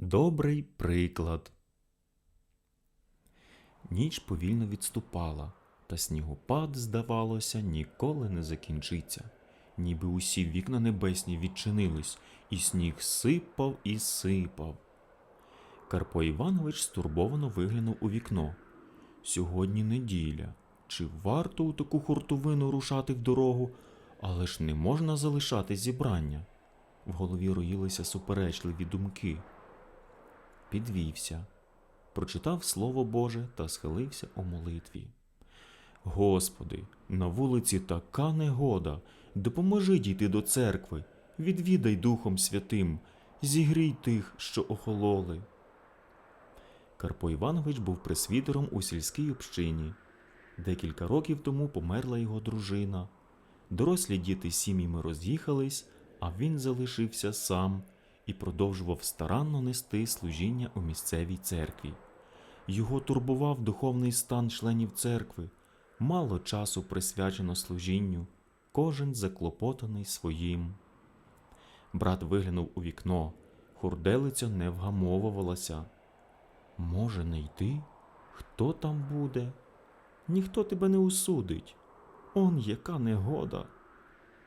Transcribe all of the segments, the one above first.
Добрий приклад. Ніч повільно відступала, та снігопад, здавалося, ніколи не закінчиться. Ніби усі вікна небесні відчинились, і сніг сипав і сипав. Карпо Іванович стурбовано виглянув у вікно. Сьогодні неділя. Чи варто у таку хуртовину рушати в дорогу, але ж не можна залишати зібрання. В голові роїлися суперечливі думки. Підвівся, прочитав Слово Боже та схилився у молитві. Господи, на вулиці така негода. Допоможи дійти до церкви, відвідай Духом Святим, зігрій тих, що охололи. Карпо Іванович був пресвітером у сільській общині. Декілька років тому померла його дружина. Дорослі діти сім'ями роз'їхались, а він залишився сам і продовжував старанно нести служіння у місцевій церкві. Його турбував духовний стан членів церкви, мало часу присвячено служінню, кожен заклопотаний своїм. Брат виглянув у вікно, хурделиця не вгамовувалася. Може, не йти? Хто там буде? Ніхто тебе не осудить. Он яка негода.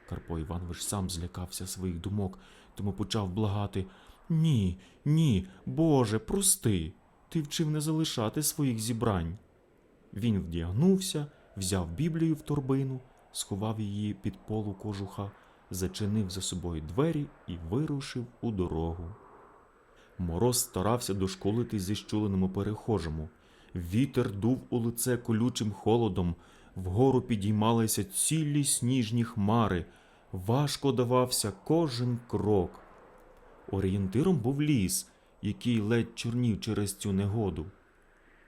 Карпо Іванович сам злякався своїх думок, тому почав благати Ні, ні, Боже, прости. Ти вчив не залишати своїх зібрань. Він вдягнувся, взяв Біблію в торбину, сховав її під полу кожуха, зачинив за собою двері і вирушив у дорогу. Мороз старався дошколити зіщуленому перехожому. Вітер дув у лице колючим холодом, вгору підіймалися цілі сніжні хмари, важко давався кожен крок. Орієнтиром був ліс, який ледь чорнів через цю негоду.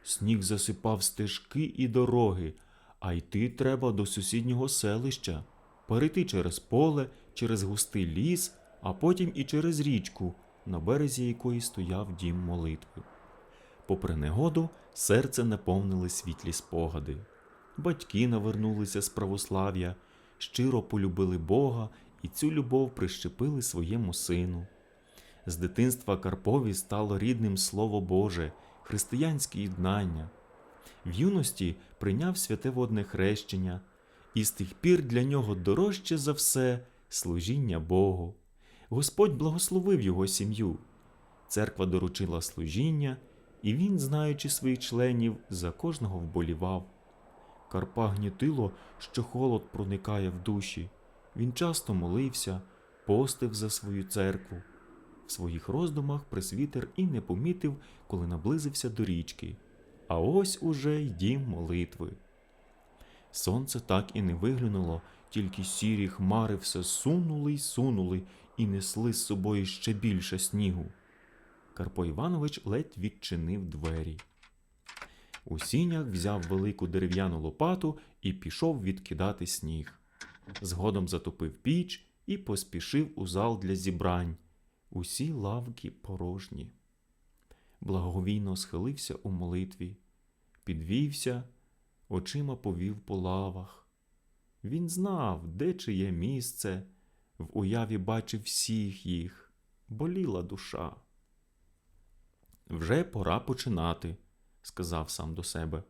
Сніг засипав стежки і дороги, а йти треба до сусіднього селища, перейти через поле, через густий ліс, а потім і через річку, на березі якої стояв дім молитви. Попри негоду, серце наповнили світлі спогади. Батьки навернулися з православ'я, щиро полюбили Бога і цю любов прищепили своєму сину. З дитинства Карпові стало рідним Слово Боже, християнське єднання. В юності прийняв святе водне хрещення, і з тих пір для нього дорожче за все служіння Богу. Господь благословив його сім'ю. Церква доручила служіння, і він, знаючи своїх членів, за кожного вболівав. Карпа гнітило, що холод проникає в душі. Він часто молився, постив за свою церкву. В своїх роздумах пресвітер і не помітив, коли наблизився до річки. А ось уже й дім молитви. Сонце так і не виглянуло, тільки сірі хмари все сунули й сунули і несли з собою ще більше снігу. Карпо Іванович ледь відчинив двері. У сінях взяв велику дерев'яну лопату і пішов відкидати сніг. Згодом затопив піч і поспішив у зал для зібрань. Усі лавки порожні. Благовійно схилився у молитві, підвівся, очима повів по лавах. Він знав, де чиє місце, в уяві бачив всіх їх, боліла душа. Вже пора починати, сказав сам до себе.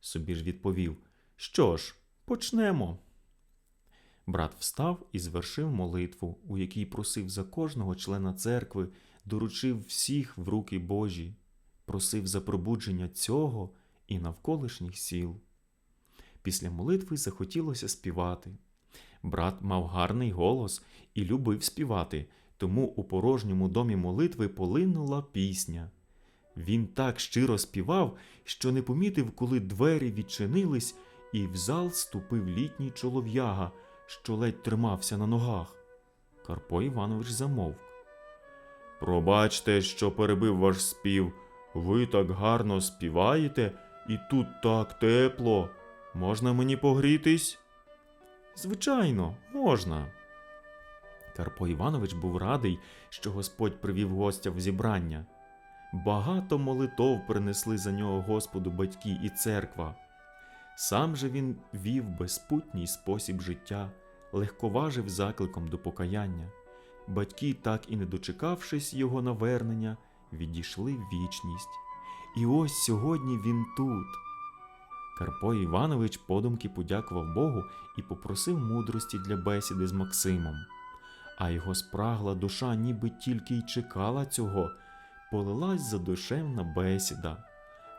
Собі ж відповів: Що ж, почнемо. Брат встав і звершив молитву, у якій просив за кожного члена церкви, доручив всіх в руки Божі, просив за пробудження цього і навколишніх сіл. Після молитви захотілося співати. Брат мав гарний голос і любив співати, тому у порожньому домі молитви полинула пісня. Він так щиро співав, що не помітив, коли двері відчинились, і в зал ступив літній чолов'яга, що ледь тримався на ногах. Карпо Іванович замовк. Пробачте, що перебив ваш спів. Ви так гарно співаєте, і тут так тепло. Можна мені погрітись? Звичайно, можна. Карпо Іванович був радий, що Господь привів гостя в зібрання. Багато молитов принесли за нього Господу батьки і церква. Сам же він вів безпутній спосіб життя, легковажив закликом до покаяння. Батьки, так і не дочекавшись його навернення, відійшли в вічність. І ось сьогодні він тут. Карпо Іванович подумки подякував Богу і попросив мудрості для бесіди з Максимом. А його спрагла душа ніби тільки й чекала цього, полилась задушевна бесіда.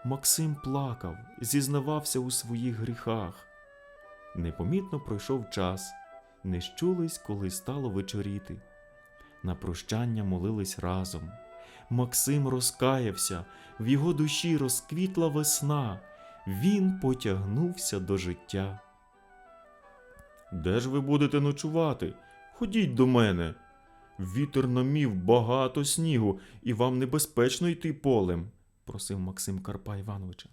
Максим плакав, зізнавався у своїх гріхах. Непомітно пройшов час, не щулись, коли стало вечоріти. На прощання молились разом. Максим розкаявся, в його душі розквітла весна. Він потягнувся до життя. Де ж ви будете ночувати? Ходіть до мене. Вітер намів багато снігу, і вам небезпечно йти полем, просив Максим Карпа Івановича.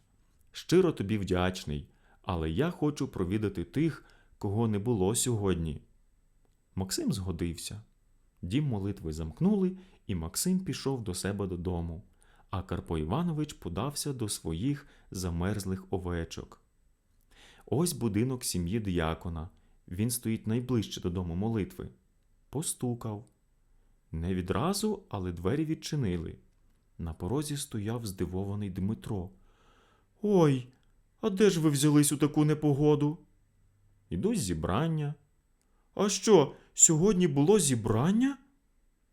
Щиро тобі вдячний, але я хочу провідати тих, кого не було сьогодні. Максим згодився. Дім молитви замкнули, і Максим пішов до себе додому, а Карпо Іванович подався до своїх замерзлих овечок. Ось будинок сім'ї діякона. Він стоїть найближче до дому молитви. Постукав. Не відразу, але двері відчинили. На порозі стояв здивований Дмитро. Ой, а де ж ви взялись у таку непогоду? Іду з зібрання. А що, сьогодні було зібрання?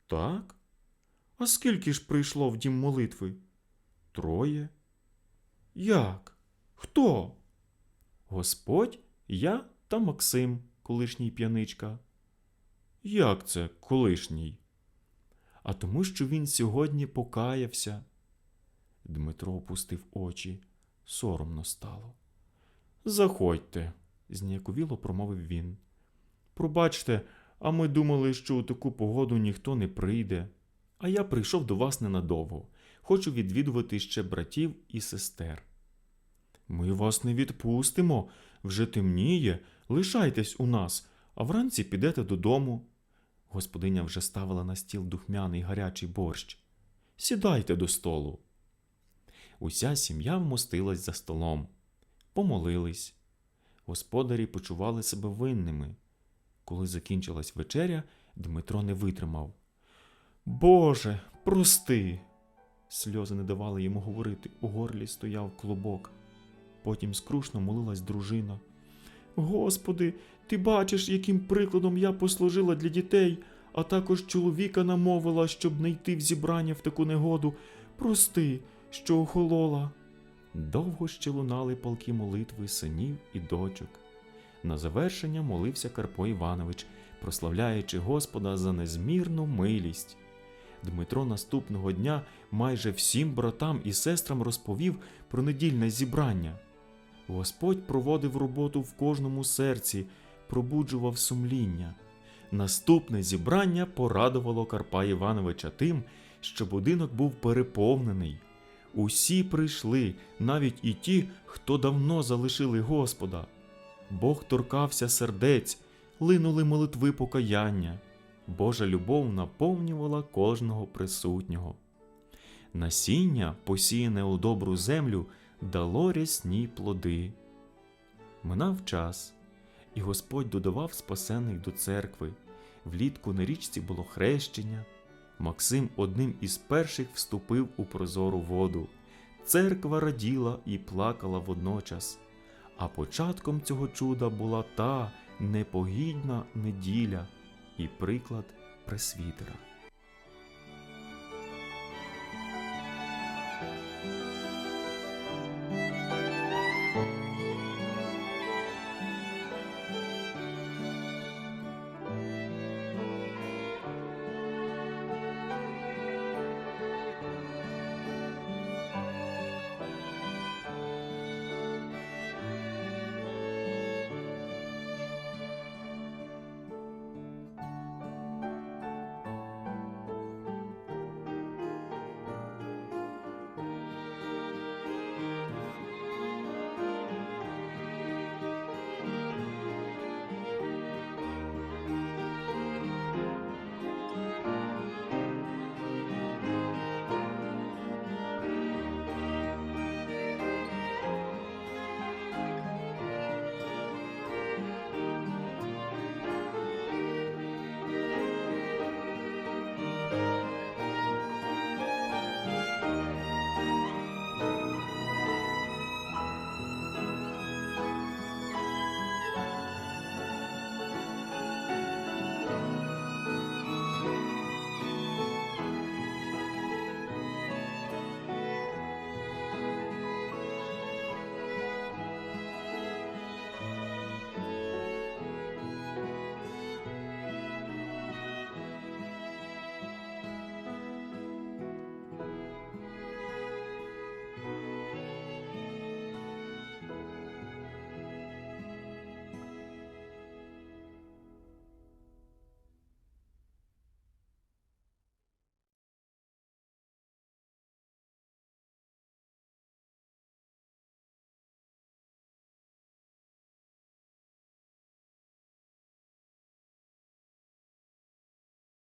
Так. А скільки ж прийшло в дім молитви? Троє. Як? Хто? Господь, я та Максим, колишній п'яничка. Як це колишній? А тому, що він сьогодні покаявся. Дмитро опустив очі. Соромно стало. Заходьте, зніяковіло промовив він. Пробачте, а ми думали, що у таку погоду ніхто не прийде. А я прийшов до вас ненадовго. Хочу відвідувати ще братів і сестер. Ми вас не відпустимо. Вже темніє. Лишайтесь у нас, а вранці підете додому. Господиня вже ставила на стіл духмяний гарячий борщ. Сідайте до столу. Уся сім'я вмостилась за столом. Помолились. Господарі почували себе винними. Коли закінчилась вечеря, Дмитро не витримав. Боже, прости. Сльози не давали йому говорити. У горлі стояв клубок. Потім скрушно молилась дружина. Господи, ти бачиш, яким прикладом я послужила для дітей, а також чоловіка намовила, щоб не йти в зібрання в таку негоду. Прости, що охолола. Довго ще лунали палки молитви синів і дочок. На завершення молився Карпо Іванович, прославляючи Господа за незмірну милість. Дмитро наступного дня майже всім братам і сестрам розповів про недільне зібрання. Господь проводив роботу в кожному серці, пробуджував сумління. Наступне зібрання порадувало Карпа Івановича тим, що будинок був переповнений. Усі прийшли, навіть і ті, хто давно залишили Господа. Бог торкався сердець, линули молитви покаяння. Божа любов наповнювала кожного присутнього. Насіння, посіяне у добру землю, дало рясні плоди. Минав час, і Господь додавав спасених до церкви. Влітку на річці було хрещення. Максим одним із перших вступив у прозору воду. Церква раділа і плакала водночас. А початком цього чуда була та непогідна неділя і приклад пресвітера.